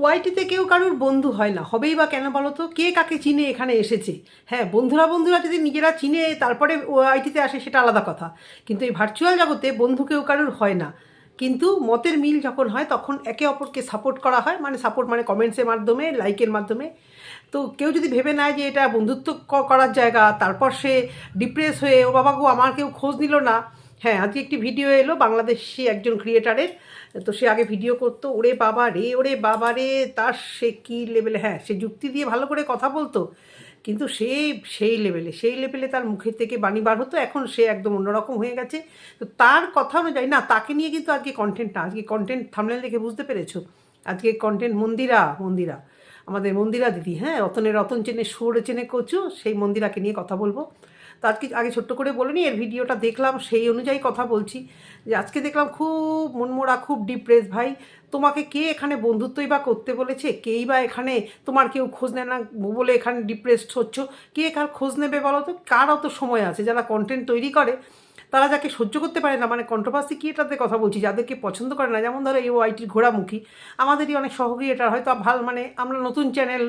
ওয়াইটিতে কেউ কারোর বন্ধু হয় না। হবেই বা কেন বলো তো কে কাকে চিনে এখানে এসেছে? হ্যাঁ বন্ধুরা বন্ধুরা যদি নিজেরা চিনে, তারপরে ওয়াইটিতে আসে সেটা আলাদা কথা। কিন্তু এই ভার্চুয়াল জগতে বন্ধু কেউ কারোর হয় না। কিন্তু মতের মিল যখন হয়, তখন একে অপরকে সাপোর্ট করা হয়। মানে সাপোর্ট মানে কমেন্টসের মাধ্যমে লাইকের মাধ্যমে। তো কেউ যদি ভেবে নেয় যে এটা বন্ধুত্ব করার জায়গা, তারপর সে ডিপ্রেস হয়ে, ও বাবা গো, আমার কেউ খোঁজ নিল না। হ্যাঁ আজকে একটি ভিডিও এলো, বাংলাদেশি একজন ক্রিয়েটারের তো সে আগে ভিডিও করতো, ওরে বাবা রে, ওরে বাবা রে, তার সে কী লেভেলে হ্যাঁ সে যুক্তি দিয়ে ভালো করে কথা বলতো, কিন্তু সে সেই লেভেলে সেই লেভেলে তার মুখের থেকে বাণী বার হতো, এখন সে একদম অন্যরকম হয়ে গেছে। তো তার কথা অনুযায়ী, না, তাকে নিয়ে কিন্তু আজকে কন্টেন্টটা আজকে কন্টেন্ট থামনেল দেখে বুঝতে পেরেছ। আজকে কন্টেন্ট মন্দিরা মন্দিরা, আমাদের মন্দিরা দিদি হ্যাঁ রতনের রতন চেনে সুর চেনে কচু, সেই মন্দিরাকে নিয়ে কথা বলব। তো আজকে আগে ছোট্ট করে বলে নি, এর ভিডিওটা দেখলাম, সেই অনুযায়ী কথা বলছি। যে আজকে দেখলাম খুব মনমোড়া খুব ডিপ্রেস ভাই। তোমাকে কে এখানে বন্ধুত্বই বা করতে বলেছে? কেই বা এখানে তোমার কেউ খোঁজ নেয় না বলে এখানে ডিপ্রেসড হচ্ছ? কে কার খোঁজ নেবে বলো তো? কার অত সময় আছে, যারা কন্টেন্ট তৈরি করে। তারা যাকে সহ্য করতে পারে না মানে কন্ট্রোভার্সি কি এটাতে কথা বলছি, যাদেরকে পছন্দ করে না, যেমন ধরো এই ওয়াইটির ঘোড়ামুখী, আমাদেরই অনেক সহক্রিয়েটার হয়তো ভালো মানে আমরা নতুন চ্যানেল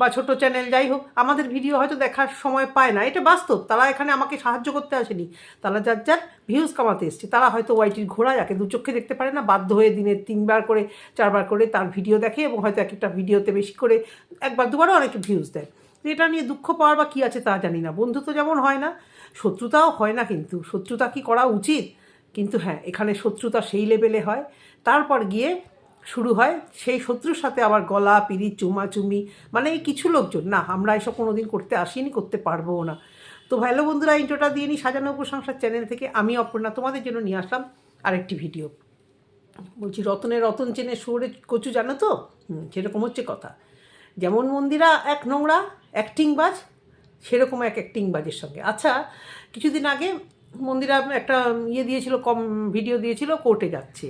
বা ছোট চ্যানেল যাই হোক, আমাদের ভিডিও হয়তো দেখার সময় পায় না। এটা বাস্তব, তারা এখানে আমাকে সাহায্য করতে আসেনি। তারা যার যার ভিউজ কামাতে এসছে, তারা হয়তো ওয়াইটির ঘোড়া যাকে দু চোখে দেখতে পারে না, বাধ্য হয়ে দিনে তিনবার করে, চারবার করে তার ভিডিও দেখে এবং হয়তো এক একটা ভিডিওতে বেশি করে একবার দুবারও অনেকে ভিউজ দেয়। এটা নিয়ে দুঃখ পাওয়ার বা কী আছে তা জানি না। বন্ধু তো যেমন হয় না শত্রুতাও হয় না কিন্তু, শত্রুতা কি করা উচিত? কিন্তু হ্যাঁ এখানে শত্রুতা সেই লেভেলে হয়। তারপর গিয়ে শুরু হয় সেই শত্রুর সাথে আবার গলা, পিড়ি, চুমাচুমি মানে কিছু লোকজন। না, আমরা এসব কোনো দিন করতে আসিনি, করতে পারব না। তো ভালো বন্ধুরা ইন্টোটা দিয়ে নিই সাজানো প্রশংসার চ্যানেল থেকে। আমি অপর্ণা, তোমাদের জন্য নিয়ে আসলাম আরেকটি ভিডিও। বলছি রতনের রতন চেনে সুরে কচু, জানো তো? সেরকম হচ্ছে কথা। যেমন মন্দিরা, এক নোংরা অ্যাক্টিং বাজ সেরকম এক অ্যাক্টিং বাজের সঙ্গে। আচ্ছা কিছুদিন আগে মন্দিরা একটা ইয়ে দিয়েছিল, কম ভিডিও দিয়েছিল কোর্টে যাচ্ছে।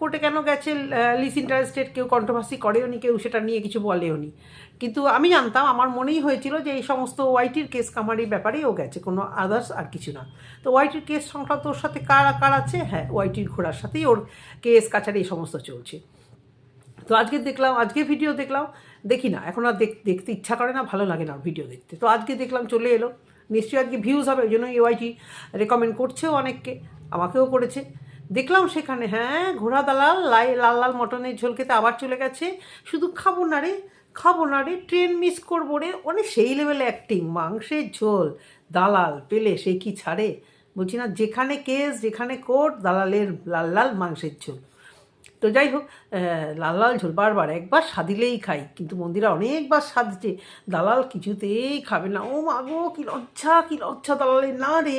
কোর্টে কেন গেছে? লিস ইন্টারেস্টেড কেউ কন্ট্রোভার্সি করেও নি কেউ সেটা নিয়ে কিছু বলেও নি কিন্তু আমি জানতাম, আমার মনেই হয়েছিল যে এই সমস্ত ওয়াইটির কেস কামারির ব্যাপারেই ও গেছে, কোনো আদার্স আর কিছু না। তো ওয়াইটির কেস সংক্রান্ত ওর সাথে কার কার আছে? হ্যাঁ ওয়াইটির ঘোড়ার সাথেই ওর কেস কাছারি এই সমস্ত চলছে। তো আজকে দেখলাম, আজকে ভিডিও দেখলাম দেখি না, এখন আর দেখ- দেখতে ইচ্ছা করে না, ভালো লাগে না ভিডিও দেখতে। তো আজকে দেখলাম চলে এলো। নিশ্চয়ই আজকে ভিউজ হবে ওই জন্য এওয়াইটি রেকমেন্ড করছেও অনেককে, আমাকেও করেছে। দেখলাম সেখানে হ্যাঁ ঘোড়া দালাল, লাই, লাল লাল মটনের ঝোল খেতে আবার চলে গেছে। শুধু খাব না রে, খাব না রে ট্রেন মিস করব রে। অনেক সেই লেভেলে অ্যাক্টিং মাংসের ঝোল, দালাল পেলে সে কি ছাড়ে? বলছি না, যেখানে কেস যেখানে কোর্ট দালালের লাল লাল মাংসের ঝোল। তো যাই হোক লাল লাল ঝোল বারবার একবার সাদিলেই খাই, কিন্তু মন্দিরা অনেকবার সাধছে দালাল কিছুতেই খাবে না। ও মাগো কি লজ্জা কি লজ্জা দালালের, না রে,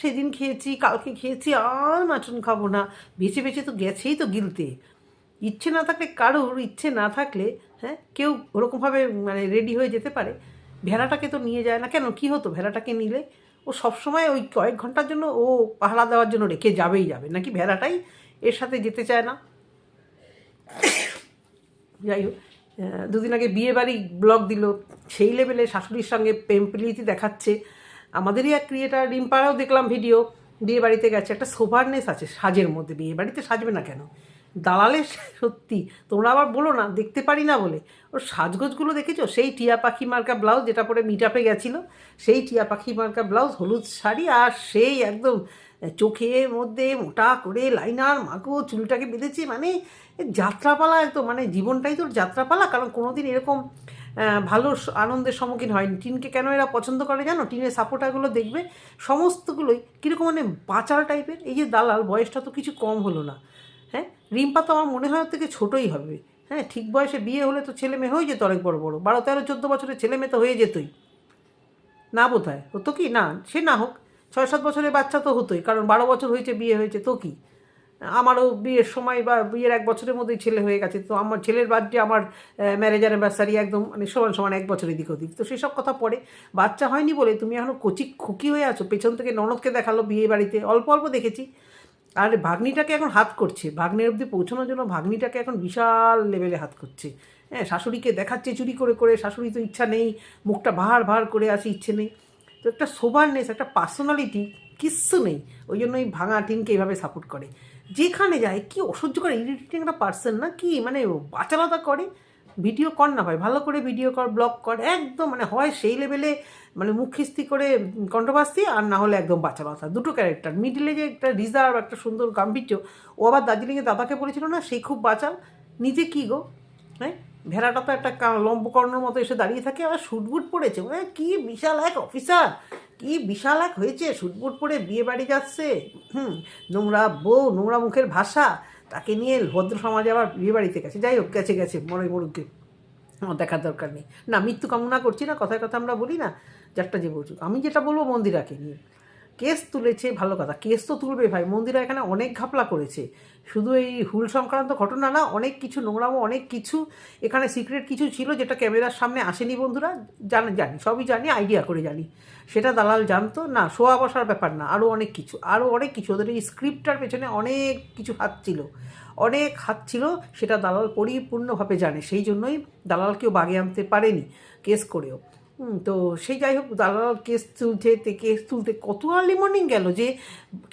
সেদিন খেয়েছি, কালকে খেয়েছি, আর মাটন খাব না। বেছে বেছে তো গেছেই তো গিলতে। ইচ্ছে না থাকলে, কারোর ইচ্ছে না থাকলে হ্যাঁ কেউ ওরকমভাবে মানে রেডি হয়ে যেতে পারে। ভেড়াটাকে তো নিয়ে যায় না। কেন? কি হতো? ভেড়াটাকে নিলে ও সবসময় ওই কয়েক ঘণ্টার জন্য ও পাহারা দেওয়ার জন্য রেখে যাবেই যাবে। নাকি ভেড়াটাই এর সাথে যেতে চায় না? যাই হোক দুদিন আগে বিয়ে বাড়ি ব্লগ দিল। সেই লেভেলে শাশুড়ির সঙ্গে প্রেম প্রীতি দেখাচ্ছে। আমাদেরই এক ক্রিয়েটার রিম্পারাও দেখলাম ভিডিও বিয়ে বাড়িতে গেছে। একটা সোভারনেস আছে সাজের মধ্যে, বিয়ে বাড়িতে সাজবে না কেন? দালালের সত্যি, তোমরা আবার বলো না, দেখতে পারি না বলে। ওর সাজগোজগুলো দেখেছ? সেই টিয়া পাখি মার্কা ব্লাউজ যেটা পরে মিট আপে গেছিল, সেই টিয়া পাখি মার্কা ব্লাউজ হলুদ শাড়ি আর সেই একদম চোখের মধ্যে মোটা করে লাইনার মাগো চুলটাকে বেঁধেছে মানে যাত্রাপালা একদম মানে জীবনটাই তোর যাত্রাপালা, কারণ কোনোদিন এরকম ভালো আনন্দের সম্মুখীন হয়নি। টিনকে কেন এরা পছন্দ করে জানো? টিনের সাপোর্টারগুলো দেখবে সমস্তগুলোই কীরকম মানে বাচাল টাইপের। এই যে দালাল, বয়সটা তো কিছু কম হলো না। হ্যাঁ? রিম্পা তো আমার মনে হয় থেকে ছোটোই হবে। হ্যাঁ? ঠিক বয়সে বিয়ে হলে তো ছেলে মেয়ে হয়ে যেত অনেক বড় বড়। বারো তেরো চোদ্দ বছরের ছেলে মেয়ে তো হয়ে যেতই। না বোধ হয় তো কি? না, সে না হোক। ছয় সাত বছরের বাচ্চা তো হতোই, কারণ বারো বছর হয়েছে, বিয়ে হয়েছে, তো কি? আমারও বিয়ের সময় বা বিয়ের এক বছরের মধ্যেই ছেলে হয়ে গেছে, তো আমার ছেলের বার্থডে আমার ম্যারেজ অ্যানিভার্সারি একদম মানে সমান সমান এক বছরের দিক ওদিক তো সেসব কথা পরে, বাচ্চা হয়নি বলে তুমি এখনও কচি খুকি হয়ে আছো, পেছন থেকে ননদকে দেখাল বিয়ে বাড়িতে, অল্প অল্প দেখেছি। আর ভাগ্নিটাকে এখন হাত করছে, ভাগ্নের অবধি পৌঁছানোর জন্য ভাগ্নিটাকে এখন বিশাল লেভেলে হাত করছে। হ্যাঁ শাশুড়িকে দেখাচ্ছে চুরি করে করে শাশুড়ি তো ইচ্ছা নেই, মুখটা ভার ভার করে আসে ইচ্ছে নেই। তো একটা সোভারনেস একটা পার্সোনালিটি কিচ্ছু নেই। ওই জন্য এই ভাঙা টিনকে এইভাবে সাপোর্ট করে। যেখানে যায়, কি অসহ্য করে ইরিটেটিং একটা পার্সন না, কি মানে বাচালতা করে ভিডিও কর না ভাই, ভালো করে ভিডিও কর ব্লগ কর, একদম মানে হয় সেই লেভেলে মানে মুখ খিস্তি করে কণ্ঠবাস্তি আর না হলে একদম বাচ্চা দুটো ক্যারেক্টার মিডিলে যে একটা রিজার্ভ একটা সুন্দর গাম্ভীর্য, ও আবার দার্জিলিংয়ে দাদাকে বলেছিল না, সেই খুব বাঁচাল, নিজে কী গো? হ্যাঁ? ভেড়াটা তো একটা লম্বকর্ণের মতো এসে দাঁড়িয়ে থাকে, আবার শুটবুট পড়েছে। মানে কী বিশাল এক অফিসার কি বিশাল এক হয়েছে? সুটবুট পরে বিয়ে বাড়ি যাচ্ছে। হুম, নোংরা বউ, নোংরা মুখের ভাষা, তাকে নিয়ে ভদ্র সমাজে আবার বিয়ে বাড়িতে গেছে। যাই হোক, গেছে গেছে মরে মরুকে দেখার দরকার নেই। না, মৃত্যু কামনা করছি না, কথায় কথা আমরা বলি না যারটা যে বলছি আমি যেটা বলব মন্দিরাকে নিয়ে। কেস তুলেছে, ভালো কথা। কেস তো তুলবে ভাই। মন্দিরা এখানে অনেক ঘাপলা করেছে। শুধু এই হুল সংক্রান্ত ঘটনা না, অনেক কিছু নোংরামো, অনেক কিছু। এখানে সিক্রেট কিছু ছিল যেটা ক্যামেরার সামনে আসেনি বন্ধুরা। জানি জানি, সবই জানি আইডিয়া করে জানি। সেটা দালাল জানতো। না, শোয়া বসার ব্যাপার না আরও অনেক কিছু আরও অনেক কিছু। ওদের এই স্ক্রিপ্টটার পেছনে অনেক কিছু হাত ছিল। অনেক হাত ছিল, সেটা দালাল পরিপূর্ণভাবে জানে। সেই জন্যই দালালকেও বাগে আনতে পারেনি, কেস করেও। তো সেই যাই হোক দালাল কেস তুলছে তে কেস তুলতে কত আর্লি মর্নিং গেল যে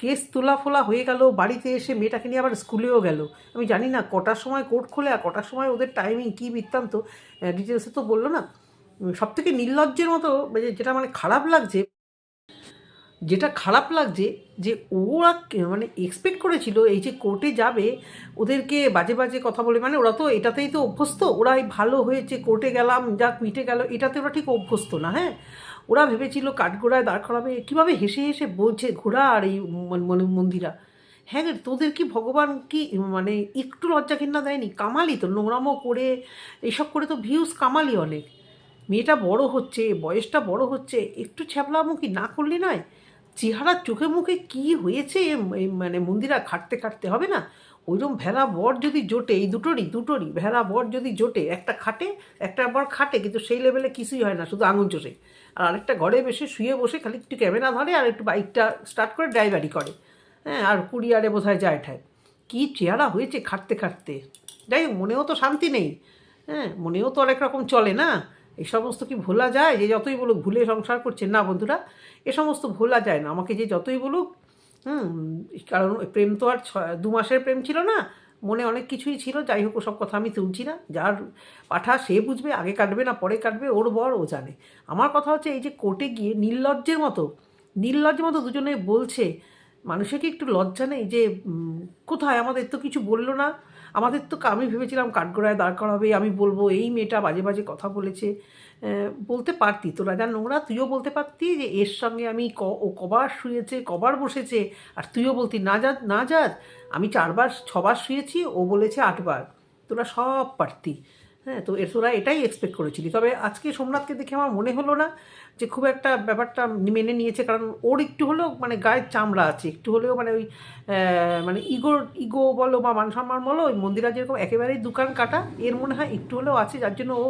কেস তোলা ফোলা হয়ে গেল, বাড়িতে এসে মেয়েটাকে নিয়ে আবার স্কুলেও গেল। আমি জানি না কটার সময় কোর্ট খোলে আর কটার সময় ওদের টাইমিং কী বৃত্তান্ত ডিটেলসে তো বলল না। সব থেকে নির্লজ্জের মতো মানে যেটা মানে খারাপ লাগছে যেটা খারাপ লাগছে যে ওরা মানে এক্সপেক্ট করেছিল এই যে কোর্টে যাবে ওদেরকে বাজে বাজে কথা বলে মানে ওরা তো এটাতেই তো অভ্যস্ত ওরা ভালো হয়েছে কোর্টে গেলাম যাক মিটে গেল এটাতে ওরা ঠিক অভ্যস্ত না হ্যাঁ? ওরা ভেবেছিল কাঠগোড়ায় দাঁড় করাবে কীভাবে হেসে হেসে বলছে ঘোড়া আর এই মন- মন- মন্দিরা? হ্যাঁ রে, তোদের কি ভগবান কি মানে একটু লজ্জা কিনা দেয়নি? কামালি তো নোংরামো করে এইসব করে তো ভিউজ কামালি অনেক। মেয়েটা বড় হচ্ছে বয়সটা বড় হচ্ছে একটু ছ্যাবলামুখী না করলে নয়? চেহারা চোখে মুখে কি হয়েছে? মানে মন্দিরা খাটতে খাটতে হবে না? ওইরকম ভেড়া বর যদি জোটে, এই দুটোরই দুটোরই, ভেড়া বর যদি জোটে, একটা খাটে, একটা বর খাটে, কিন্তু সেই লেভেলে কিছুই হয় না, শুধু আঙুল চষে। আর আরেকটা ঘরে বসে, শুয়ে বসে খালি একটু ক্যামেরা ধরে আর একটু বাইকটা স্টার্ট করে ড্রাইভারি করে। হ্যাঁ আর কুড়িয়ারে বোধহয় যায় ঠায় কী চেহারা হয়েছে খাটতে খাটতে? যাই হোক, মনেও তো শান্তি নেই। হ্যাঁ মনেও তো অনেক রকম চলে না? এই সমস্ত কি ভোলা যায়? যে যতই বলুক ভুলে সংসার করছে না বন্ধুরা, এ সমস্ত ভোলা যায় না। আমাকে যে যতই বলুক, হুম, কারণ প্রেম তো আর দু মাসের প্রেম ছিল না। মনে অনেক কিছুই ছিল। যাই হোক, ওসব কথা আমি তুলছি না। যার পাঠা সে বুঝবে, আগে কাটবে না, পরে কাটবে, ওর বর ও জানে। আমার কথা হচ্ছে এই যে কোর্টে গিয়ে নির্লজ্জের মতো নির্লজ্জের মতো দুজনে বলছে, মানুষের কি একটু লজ্জা নেই যে কোথায়? আমাদের তো কিছু বলল না। আমাদের তো আমি ভেবেছিলাম কাঠগোড়ায় দাঁড় করাবে, আমি বলব, এই মেয়েটা বাজে বাজে কথা বলেছে। বলতে পারতি তোরা যা নোংরা, তুইও বলতে পারতি যে এর সঙ্গে আমি ক, ও কবার শুয়েছে, কবার বসেছে, আর তুইও বলতি, না যা না যা আমি চারবার, ছবার শুয়েছি, ও বলেছে আটবার। তোরা সব পারতি। হ্যাঁ তো এর তোরা এটাই এক্সপেক্ট করেছিলি। তবে আজকে সোমনাথকে দেখে আমার মনে হলো না যে খুব একটা ব্যাপারটা মেনে নিয়েছে, কারণ ওর একটু হলেও মানে গায়ের চামড়া আছে, একটু হলেও মানে ওই মানে ইগোর ইগো বলো বা মান সম্মান বলো, ওই মন্দিরা যেরকম একেবারেই দোকান কাটা, এর মনে হয় একটু হলেও আছে, যার জন্য ও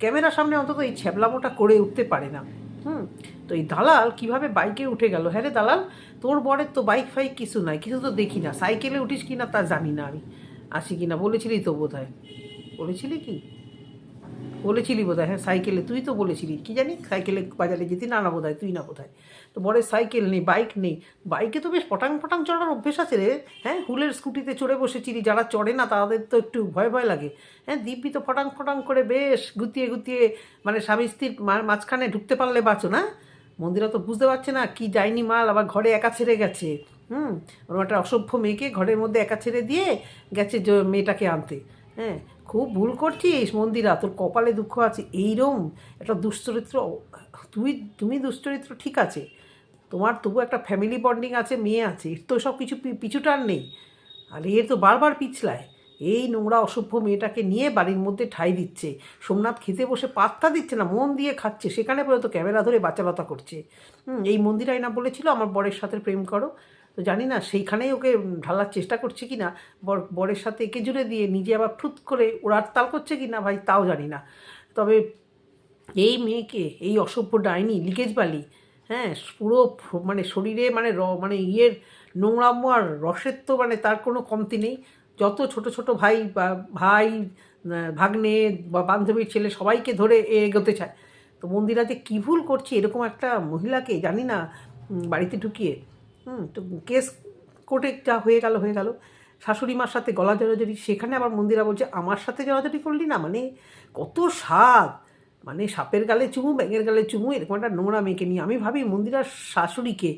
ক্যামেরার সামনে অন্তত এই ছ্যাবলামোটা করে উঠতে পারে না। হুম, তো এই দালাল কীভাবে বাইকে উঠে গেল? হ্যাঁ রে দালাল, তোর বরের তো বাইক ফাইক কিছু নাই, কিছু তো দেখি না, সাইকেলে উঠিস কি না তা জানি না আমি। আসি কি না বলেছিলি তো বোধ হয় বলেছিলি কি? বলেছিলি বোধ হ্যাঁ সাইকেলে, তুই তো বলেছিলি, কি জানি, সাইকেলে বাজারে যেতি না না বোধ তুই না বোধ তো বরের সাইকেল নেই, বাইক নেই, বাইকে তো বেশ পটাং পটাং চড়ার অভ্যেস আছে রে হ্যাঁ হুলের স্কুটিতে চড়ে বসেছিলি, যারা চড়ে না তাদের তো একটু ভয় ভয় লাগে। হ্যাঁ দিব্যি তো ফটাং ফটাং করে বেশ গুতিয়ে গুতিয়ে মানে স্বামী স্ত্রীর মাঝখানে ঢুকতে পারলে বাঁচো না? মন্দিরা তো বুঝতে পারছে না, কি যায়নি মাল আবার ঘরে একা ছেড়ে গেছে। হুম ওরকম একটা অসভ্য মেয়েকে ঘরের মধ্যে একা ছেড়ে দিয়ে গেছে মেয়েটাকে আনতে। হ্যাঁ খুব ভুল করছিস মন্দিরা তোর কপালে দুঃখ আছে এইরম একটা দুশ্চরিত্র তুই তুমি দুশ্চরিত্র ঠিক আছে তোমার তবু একটা ফ্যামিলি বন্ডিং আছে মেয়ে আছে এর তো সব কিছু পিছুটার নেই আর এর তো বারবার পিছলায় এই নোংরা অসভ্য মেয়েটাকে নিয়ে বাড়ির মধ্যে ঠাই দিচ্ছে সোমনাথ খেতে বসে পাত্তা দিচ্ছে না মন দিয়ে খাচ্ছে সেখানে পর্যন্ত ক্যামেরা ধরে বাচালতা করছে হুম, এই মন্দিরাই না বলেছিল আমার বরের সাথে প্রেম করো তো জানি না, সেইখানেই ওকে ঢালার চেষ্টা করছে কি না, বর, বরের সাথে একে জুড়ে দিয়ে নিজে আবার ফ্রুত করে ওরা তাল করছে কি না ভাই তাও জানি না। তবে এই মেয়েকে, এই অসভ্য ডাইনি, লিকেজ বালি হ্যাঁ পুরো মানে শরীরে মানে র মানে ইয়ের নোংরাম্য আর রসের তো মানে তার কোনো কমতি নেই। যত ছোট ছোট ভাই বা, ভাই ভাগ্নে বা বান্ধবীর ছেলে সবাইকে ধরে এগোতে চায়। তো মন্দিরা যে কী ভুল করছে এরকম একটা মহিলাকে জানি না বাড়িতে ঢুকিয়ে হুম, তো কেস কোর্টে যা হয়ে গেল হয়ে গেল। শাশুড়ি মার সাথে গলা জড়াজড়ি, সেখানে আবার মন্দিরা বলছে, আমার সাথে জড়াজড়ি করলি না? মানে কত স্বাদ! মানে সাপের গালে চুমু, ব্যাঙের গালে চুমু, এরকম একটা নোংরা মেয়েকে নিয়ে। আমি ভাবি মন্দিরার শাশুড়িকে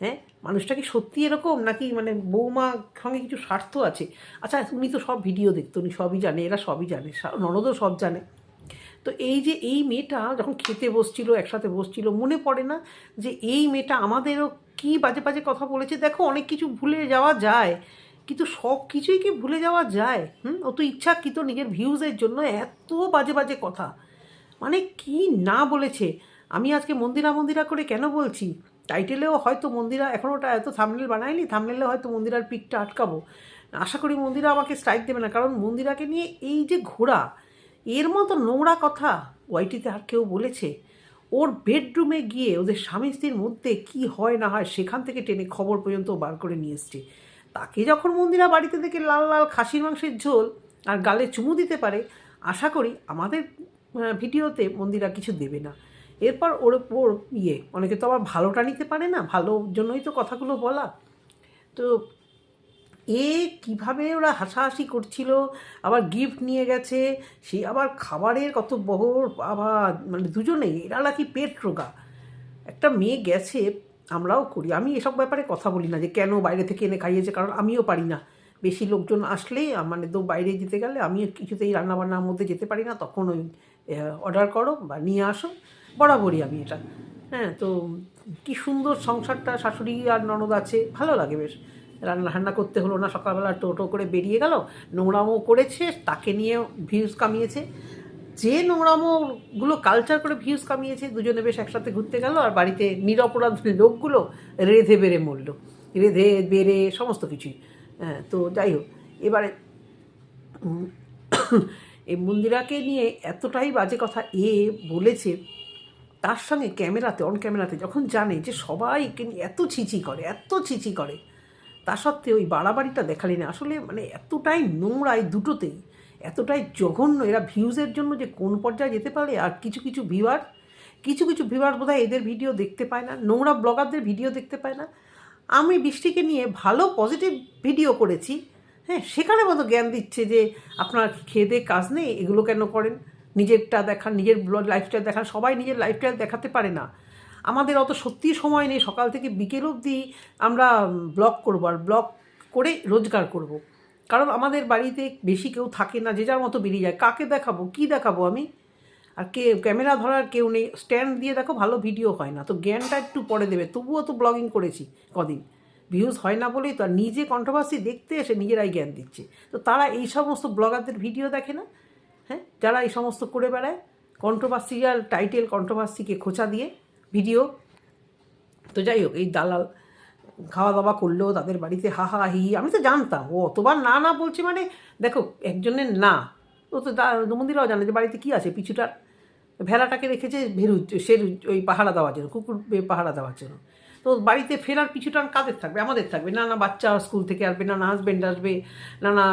হ্যাঁ মানুষটা কি সত্যি এরকম? নাকি মানে বৌমা সঙ্গে কিছু স্বার্থ আছে? আচ্ছা উনি তো সব ভিডিও দেখতো, উনি সবই জানে, এরা সবই জানে ননদও সব জানে। তো এই যে এই মেয়েটা যখন খেতে বসছিল, একসাথে বসছিল, মনে পড়ে না যে এই মেয়েটা আমাদেরও কি বাজে বাজে কথা বলেছে? দেখো, অনেক কিছু ভুলে যাওয়া যায়। কিন্তু সব কিছুই কি ভুলে যাওয়া যায়? হুম? ও তো ইচ্ছাকৃত নিজের ভিউজের জন্য এত বাজে বাজে কথা। মানে কি না বলেছে? আমি আজকে মন্দিরা মন্দিরা করে কেন বলছি? টাইটেলেও হয়তো মন্দিরা এখন ওটা এত থামনেল বানায়নি থামনেলে হয়তো মন্দিরার পিকটা আটকাবো। আশা করি মন্দিরা আমাকে স্ট্রাইক দেবে না, কারণ মন্দিরাকে নিয়ে এই যে ঘোরা, এর মতো নোংরা কথা ওয়াইটিতে আর কেউ বলেছে। ওর বেডরুমে গিয়ে ওদের স্বামী স্ত্রীর মধ্যে কি হয় না হয় সেখান থেকে টেনে খবর পর্যন্ত বার করে নিয়ে এসছে। তাকে যখন মন্দিরা বাড়িতে থেকে লাল লাল খাসির মাংসের ঝোল আর গালে চুমু দিতে পারে, আশা করি আমাদের ভিডিওতে মন্দিরা কিছু দেবে না। এরপর ওর ওর ইয়ে অনেকে তো আবার ভালোটা নিতে পারে না ভালোর জন্যই তো কথাগুলো বলা। তো এ কীভাবে ওরা হাসাহাসি করছিল, আবার গিফট নিয়ে গেছে, সে আবার খাবারের কত বহর আবার মানে দুজনেই, এরা নাকি পেট রোগা। একটা মেয়ে গেছে, আমরাও করি, আমি এসব ব্যাপারে কথা বলি না যে কেন বাইরে থেকে এনে খাইয়েছে, কারণ আমিও পারি না। বেশি লোকজন আসলেই আ- মানে তো বাইরে যেতে গেলে আমি কিছুতেই রান্নাবান্নার মধ্যে যেতে পারি না, তখন ওই অর্ডার করো বা নিয়ে আসো, বরাবরই আমি এটা। হ্যাঁ তো কি সুন্দর সংসারটা, শাশুড়ি আর ননদ আছে, ভালো লাগে বেশ। রান্না রান্না করতে হলো না, সকালবেলা টোটো করে বেরিয়ে গেল, নোংরামো করেছে, তাকে নিয়ে ভিউজ কামিয়েছে। যে নোংরামোগুলো কালচার করে ভিউজ কামিয়েছে, দুজনে বেশ একসাথে ঘুরতে গেল, আর বাড়িতে নিরপরাধ লোকগুলো রেধে বেড়ে মরল। রেধে বেড়ে সমস্ত কিছুই। হ্যাঁ তো যাই হোক, এবারে এই মন্দিরাকে নিয়ে এতটাই বাজে কথা এ বলেছে, তার সঙ্গে ক্যামেরাতে অন ক্যামেরাতে যখন জানে যে সবাই এত ছিচি করে, এত ছিচি করে তা সত্ত্বেও ওই বাড়াবাড়িটা দেখালি না। আসলে মানে এতটাই নোংরা এই দুটোতেই এতটাই জঘন্য এরা ভিউজের জন্য যে কোন পর্যায়ে যেতে পারে আর কিছু কিছু ভিউয়ার, কিছু কিছু ভিউয়ার বোধহয় এদের ভিডিও দেখতে পায় না, নোংরা ব্লগারদের ভিডিও দেখতে পায় না। আমি বৃষ্টিকে নিয়ে ভালো পজিটিভ ভিডিও করেছি হ্যাঁ সেখানে মতো জ্ঞান দিচ্ছে যে আপনার খেয়ে কাজ নেই, এগুলো কেন করেন? নিজেরটা দেখান, নিজের লাইফস্টাইল দেখান, সবাই নিজের লাইফস্টাইল দেখাতে পারে না। আমাদের অত সত্যি সময় নেই। সকাল থেকে বিকেল অবধি আমরা ব্লগ করব আর ব্লগ করে রোজগার করব। কারণ আমাদের বাড়িতে বেশি কেউ থাকে না, যে যার মতো বেরিয়ে যায়। কাকে দেখাবো? কি দেখাবো আমি? আর কে, ক্যামেরা ধরার কেউ নেই। স্ট্যান্ড দিয়ে দেখো, ভালো ভিডিও হয় না। তো জ্ঞানটা একটু পরে দেবে। তবুও তো ব্লগিং করেছি কদিন। ভিউজ হয় না বলেই তো আর নিজে কন্ট্রোভার্সি দেখতে এসে নিজেরাই জ্ঞান দিচ্ছে। তো তারা এই সমস্ত ব্লগারদের ভিডিও দেখে না? হ্যাঁ? যারা এই সমস্ত করে বেড়ায় কন্ট্রোভার্সিয়াল টাইটেল কন্ট্রোভার্সিকে খোঁচা দিয়ে ভিডিও। তো যাই হোক, এই দালাল খাওয়া দাওয়া করল, তাদের বাড়িতে হা হা। আমি তো জানতাম। ও অতবার না না বলছে মানে দেখো, একজনের না। ও তো মন্দিরাও জানে যে বাড়িতে কী আছে, পিছুটার ভেড়াটাকে রেখেছে ভেরু সে ওই পাহারা দেওয়ার জন্য কুকুর পাহারা দেওয়ার জন্য। তো বাড়িতে ফেরার পিছুটান কাদের থাকবে? আমাদের থাকবে। না না বাচ্চা স্কুল থেকে আসবে না না হাজব্যান্ড আসবে না না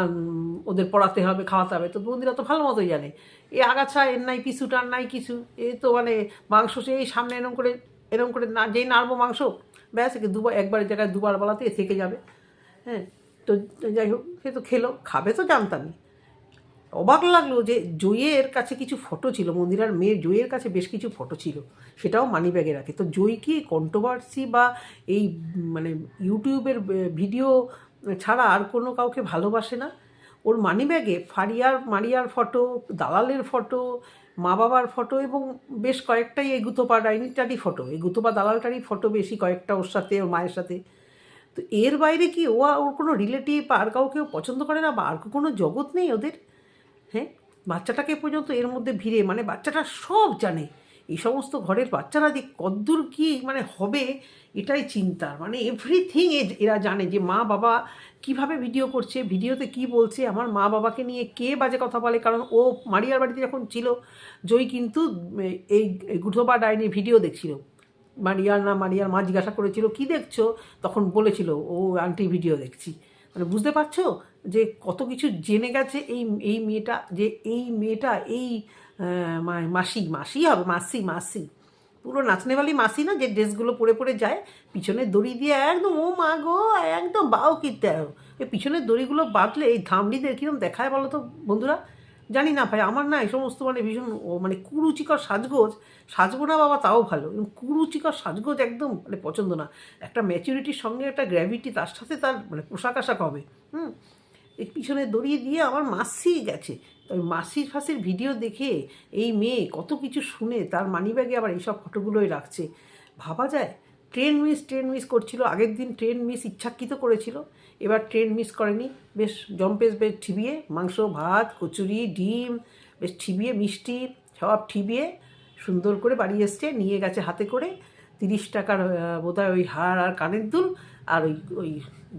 ওদের পড়াতে হবে, খাওয়াতে হবে। তো বন্ধুরা তো ভালো মতোই জানে। এ আগাছা, এর নাই পিছুটার নাই কিছু। এ তো মানে মাংস সেই সামনে এরম করে এরম করে না, যেই নাড়বো মাংস, ব্যাস, একে দুবার, একবারের জায়গায় দুবার বেলাতে থেকে যাবে। হ্যাঁ তো যাই হোক, সে তো খেলো, খাবে তো জানতামই। অবাক লাগল যে জয়ের কাছে কিছু ফটো ছিল, মন্দিরার মেয়ের জয়ের কাছে বেশ কিছু ফটো ছিল, সেটাও মানি ব্যাগে রাখে। তো জয় কি কন্ট্রোভার্সি বা এই মানে ইউটিউবের ভিডিও ছাড়া আর কোনো কাউকে ভালোবাসে না? ওর মানি ব্যাগে ফারিয়ার, মারিয়ার ফটো দালালের ফটো মা বাবার ফটো এবং বেশ কয়েকটাই এই গুতোপা ডাইনিটারই ফটো এই গুতোপা দালালটারই ফটো বেশি কয়েকটা ওর সাথে, ওর মায়ের সাথে। তো এর বাইরে কি ও আর ওর কোনো রিলেটিভ আর কাউকে ও পছন্দ করে না বা আর কোনো জগৎ নেই ওদের? হ্যাঁ? বাচ্চাটাকে পর্যন্ত এর মধ্যে ভিড়ে মানে বাচ্চাটা সব জানে। এই সমস্ত ঘরের বাচ্চারা যে কদ্দূর কি মানে হবে, এটাই চিন্তার। মানে এভরিথিং এরা জানে যে মা বাবা কীভাবে ভিডিও করছে ভিডিওতে কি বলছে, আমার মা বাবাকে নিয়ে কে বাজে কথা বলে, কারণ ও মারিয়ার বাড়িতে যখন ছিল, জয় কিন্তু এই গুঠোবা ডাইনি ভিডিও দেখছিল। মারিয়ার না, মারিয়ার মা জিজ্ঞাসা করেছিল, কি দেখছ? তখন বলেছিল, ও আন্টি ভিডিও দেখছি। মানে বুঝতে পারছ যে কত কিছু জেনে গেছে এই এই মেয়েটা, যে এই মেয়েটা, এই মাসি মাসি হবে, মাসি মাসি। পুরো নাচনে বালি মাসি না, যে ড্রেসগুলো পরে পরে যায় পিছনে দড়ি দিয়ে একদম, ও মা গো, একদম বাও কীর্তে এই পিছনের দড়িগুলো বাঁধলে এই ধামড়িদের কীরকম দেখায় বলো তো বন্ধুরা? জানি না ভাই, আমার না এই সমস্ত মানে ভীষণ মানে কুরুচিকর সাজগোজ, সাজবো না বাবা, তাও ভালো। এবং কুরুচিকর সাজগোজ একদম মানে পছন্দ না। একটা ম্যাচুরিটির সঙ্গে একটা গ্র্যাভিটি তার সাথে তার মানে পোশাক আশাক হবে। হুম? এর পিছনে দড়িয়ে দিয়ে আমার মাসি গেছে। ওই মাসির ফাঁসির ভিডিও দেখে এই মেয়ে কত কিছু শুনে তার মানিব্যাগে আবার এইসব ফটোগুলোই রাখছে। ভাবা যায় ট্রেন মিস ট্রেন মিস করছিল। আগের দিন ট্রেন মিস ইচ্ছাকৃত করেছিল। এবার ট্রেন মিস করেনি। বেশ জম্পেস বেশ ঠিবিয়ে, মাংস, ভাত, কচুরি, ডিম, বেশ ঠিবিয়ে, মিষ্টি, সব ঠিবিয়ে সুন্দর করে বাড়ি এসছে, নিয়ে গেছে হাতে করে। তিরিশ টাকার বোধহয় ওই হার আর কানের দুল আর ওই ওই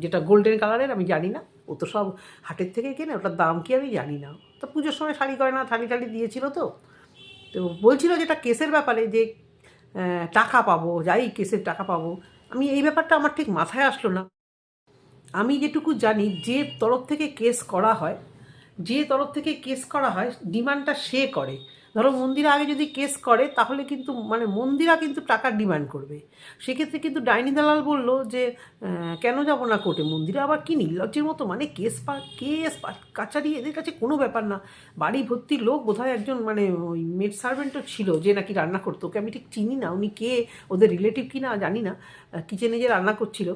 যেটা গোল্ডেন কালারের, আমি জানি না। ও তো সব হাটের থেকে কেনে, ওটার দাম কি আমি জানি না। তো পুজোর সময় শাড়ি করে না, থালি টালি দিয়েছিল তো। তো বলছিল যেটা কেসের ব্যাপারে যে টাকা পাবো, যাই কেসের টাকা পাবো। আমি এই ব্যাপারটা আমার ঠিক মাথায় আসলো না। আমি যেটুকু জানি, যে তরফ থেকে কেস করা হয়, যে তরফ থেকে কেস করা হয়, ডিমান্ডটা সে করে। ধরো মন্দিরা আগে যদি কেস করে, তাহলে কিন্তু মানে মন্দিরা কিন্তু টাকার ডিমান্ড করবে। সেক্ষেত্রে কিন্তু ডাইনি দালাল বলল যে কেন যাব না কোর্টে? মন্দিরে আবার কি নির্লজ্জের মতো? মানে কেস পা, কেস কাচারি এদের কাছে কোনো ব্যাপার না। বাড়ি ভর্তি লোক বোধহয় একজন মানে ওই মেড সার্ভেন্টও ছিল, যে নাকি রান্না করতো। ওকে আমি ঠিক চিনি না, উনি কে, ওদের রিলেটিভ কি না জানি না। কিচেনে যে রান্না করছিল।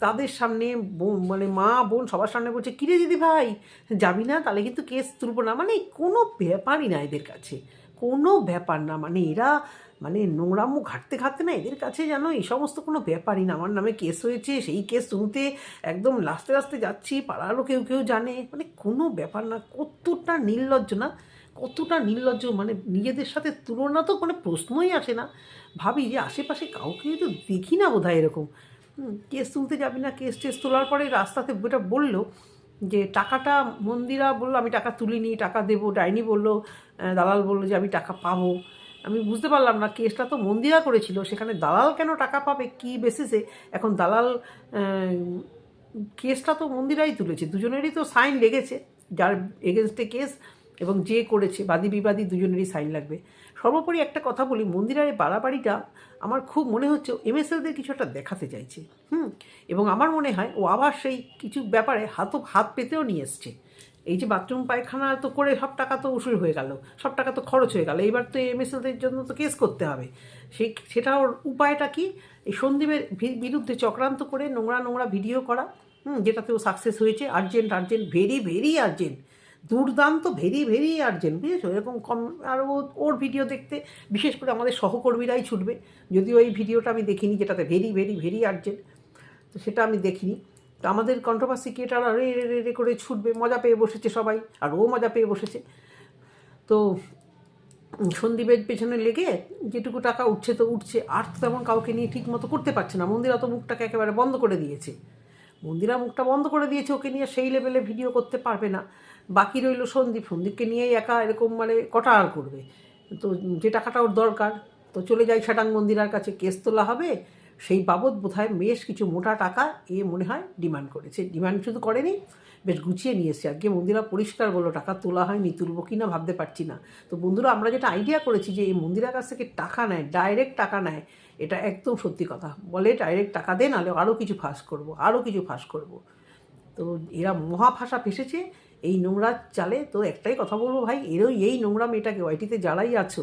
তাদের সামনে বোন মানে মা, বোন সবার সামনে বলছে, কিরে দিদি ভাই, যাবি না? তাহলে কিন্তু কেস তুলবো না। মানে কোনো ব্যাপারই না এদের কাছে। কোনো ব্যাপার না। মানে এরা মানে নোংরামো ঘাটতে ঘাটতে না এদের কাছে যেন এই সমস্ত কোনো ব্যাপারই না। আমার নামে কেস হয়েছে, সেই কেস তুলতে একদম লাস্তে লাস্তে যাচ্ছি, পাড়ারও কেউ কেউ জানে। মানে কোনো ব্যাপার না। কতটা নির্লজ্জ না? কতটা নির্লজ্জ? মানে নিজেদের সাথে তুলনা তো কোনো প্রশ্নই আসে না। ভাবি যে আশেপাশে কাউকে তো দেখি না বোধ এরকম। কেস তুলতে যাবি না, কেস টেস তোলার পরে রাস্তাতে এটা বলল যে টাকাটা মন্দিরা বলল, আমি টাকা তুলিনি, টাকা দেবো। ডাইনি বলল দালাল বলল যে আমি টাকা পাবো। আমি বুঝতে পারলাম না, কেসটা তো মন্দিরা করেছিল, সেখানে দালাল কেন টাকা পাবে, কি বেসিসে এখন দালাল কেসটা তো মন্দিরাই তুলেছে, দুজনেরই তো সাইন লেগেছে, যার এগেনস্টে কেস এবং যে করেছে বাদী বিবাদী দুজনেরই সাইন লাগবে। সর্বোপরি একটা কথা বলি, মন্দিরের এই বাড়াবাড়িটা আমার খুব মনে হচ্ছে এমএসএলদের কিছু একটা দেখাতে চাইছে, হুম? এবং আমার মনে হয় ও আবার সেই কিছু ব্যাপারে হাত হাত পেতেও নিয়ে এসছে। এই যে বাথরুম, পায়খানা তো করে সব টাকা তো উসুল হয়ে গেল, সব টাকা তো খরচ হয়ে গেল এবার তো এমএসএলদের জন্য তো কেস করতে হবে। সেই সেটা ওর উপায়টা কি? এই সন্দীপের বিরুদ্ধে চক্রান্ত করে নোংরা নোংরা ভিডিও করা, হুম? যেটাতে ও সাকসেস হয়েছে, urgent urgent, very very urgent. দুর্দান্ত ভেরি ভেরি আর্জেন্ট বুঝেছ? এরকম কম, আর ওর ভিডিও দেখতে, বিশেষ করে আমাদের সহকর্মীরাই ছুটবে। যদিও এই ভিডিওটা আমি দেখিনি, যেটাতে ভেরি ভেরি ভেরি আর্জেন্ট তো সেটা আমি দেখিনি। তো আমাদের কন্ট্রোভার্সি ক্রিয়েটাররা রে রে রে করে ছুটবে, মজা পেয়ে বসেছে সবাই, আর ও মজা পেয়ে বসেছে। তো সন্দীপের পেছনে লেগে যেটুকু টাকা উঠছে তো উঠছে, আর তো তেমন কাউকে নিয়ে ঠিক মতো করতে পারছে না। মন্দিরা তো মুখটাকে একেবারে বন্ধ করে দিয়েছে। মন্দিরা মুখটা বন্ধ করে দিয়েছে, ওকে নিয়ে সেই লেভেলে ভিডিও করতে পারবে না। বাকি রইল সন্দীপ। সন্দীপকে নিয়েই একা এরকম মানে কটা আর করবে। তো যে টাকাটা ওর দরকার, তো চলে যায় ছাটাং মন্দিরার কাছে। কেস তোলা হবে। সেই বাবদ বোধহয় বেশ কিছু মোটা টাকা এ মনে হয় ডিমান্ড করেছে। ডিমান্ড শুধু করেনি, বেশ গুছিয়ে নিয়ে এসছে। আজকে মন্দিরা পরিষ্কার বলল, টাকা তোলা হয়নি, তুলবো কি না ভাবতে পারছি না। তো বন্ধুরা, আমরা যেটা আইডিয়া করেছি যে এই মন্দিরার কাছ থেকে টাকা নেয় ডাইরেক্ট টাকা নেয়, এটা একদম সত্যি কথা। বলে ডাইরেক্ট টাকা দে, নাহলে আরও কিছু ফাঁস করব আরও কিছু ফাঁস করব। তো এরা মহা ফাঁসা ফেসেছে এই নোংরা চালে তো একটাই কথা বলব ভাই, এরই এই নোংরা মেয়েটাকে ওয়াইটিতে যারাই আছো,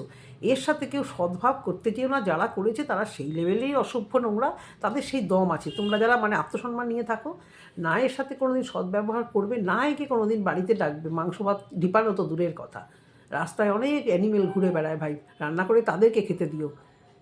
এর সাথে কেউ সদ্ভাব করতে চেয়েও না, যারা করেছে তারা সেই লেভেলেই অসভ্য নোংরা, তাদের সেই দম আছে। তোমরা যারা মানে আত্মসম্মান নিয়ে থাকো, না এর সাথে কোনোদিন সদ্ব্যবহার করবে, না একে কোনোদিন বাড়িতে ডাকবে, মাংস ভাত ঢিপানো তো দূরের কথা। রাস্তায় অনেক অ্যানিমেল ঘুরে বেড়ায় ভাই, রান্না করে তাদেরকে খেতে দিও।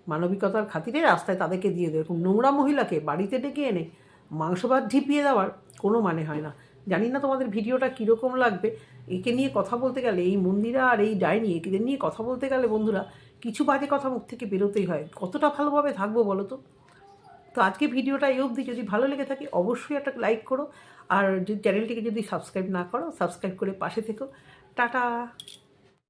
মানবিকতার খাতিরে রাস্তায় তাদেরকে দিয়ে দিও। এরকম নোংরা মহিলাকে বাড়িতে ডেকে এনে মাংস ভাত ঢিপিয়ে দেওয়ার কোনো মানে হয় না। জানি না তোমাদের ভিডিওটা কীরকম লাগবে। একে নিয়ে কথা বলতে গেলে এই মন্দিরা আর এই ডাইনি এদের নিয়ে কথা বলতে গেলে বন্ধুরা, কিছু বাজে কথা মুখ থেকে বেরোতেই হয়। কতটা ভালোভাবে থাকব বলো তো? তো আজকে ভিডিওটা এই অবধি। যদি ভালো লেগে থাকে, অবশ্যই একটা লাইক করো। আর যদি চ্যানেলটিকে যদি সাবস্ক্রাইব না করো, সাবস্ক্রাইব করে পাশে থেকো। টাটা!